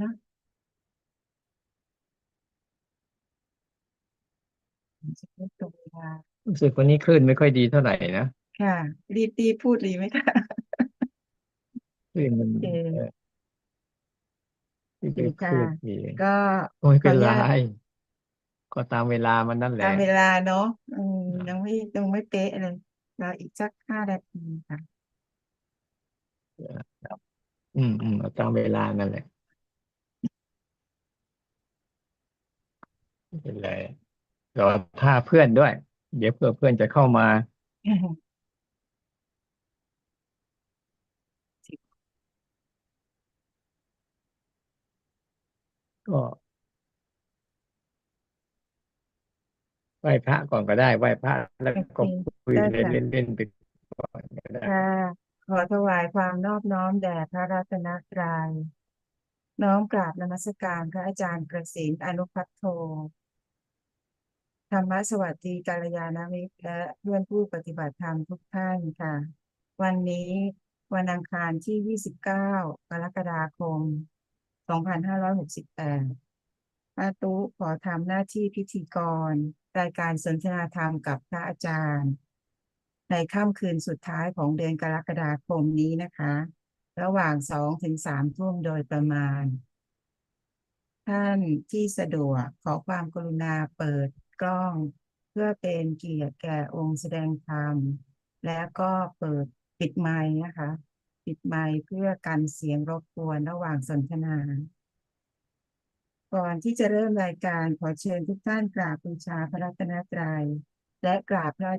นะจะไม่ตรงเวลารู้สึกวันนี้คลื่นไม่ค่อยดีเท่าไหร่นะค่ะ รีบรีบพูดรีไหมคะคลื่นมันโอเคเออที่ดีเป็นคค่ะ ลื่นมีก็โอ้ยขอเป็อนนุไรญาตก็ตามเวลามันนั่นแหตาละมเวลาเนาะอืมอ่ายังไม่ยังไม่เป๊ะเลยรออีกสักห้านาทีค่ะ อืมอืมเอาตามเวลานั่นแหละ ไม่เป็นไรรอท่าเพื่อนด้วย เดี๋ยวเพื่อเพื่อนจะเข้ามาก็ไหว้พระก่อนก็ได้ไหว้พระแล้วโอก็เคคุยได้เล่นค่ะเล่นเล่นไปก่อนก็ได้ค่ะขอถวายความนอบน้อมแด่พระรัตนตรัยน้อมกราบนมัสการพระอาจารย์ประสิทธิ์อนุพัทโท ธรรมสวัสดีกัลยาณมิตรและเพื่อนผู้ปฏิบัติธรรมทุกท่านค่ะ วันนี้วันอังคารที่ 29 กรกฎาคม 2568อาตุขอทำหน้าที่พิธีกร รายการสนทนาธรรมกับพระอาจารย์ ในค่ำคืนสุดท้ายของเดือนกรกฎาคมนี้นะคะ ระหว่างสองถึงสามทุ่มโดยประมาณ ท่านที่สะดวกขอความกรุณาเปิด กล้อง เพื่อเป็นเกียรติแก่องค์แสดงธรรม แล้วก็เปิดปิดไม้นะคะ ปิดไม้เพื่อกันเสียงรบกวนระหว่างสนทนา ก่อนที่จะเริ่มรายการขอเชิญทุกท่านกราบบูชาพระรัตนตรัยและกราบพระ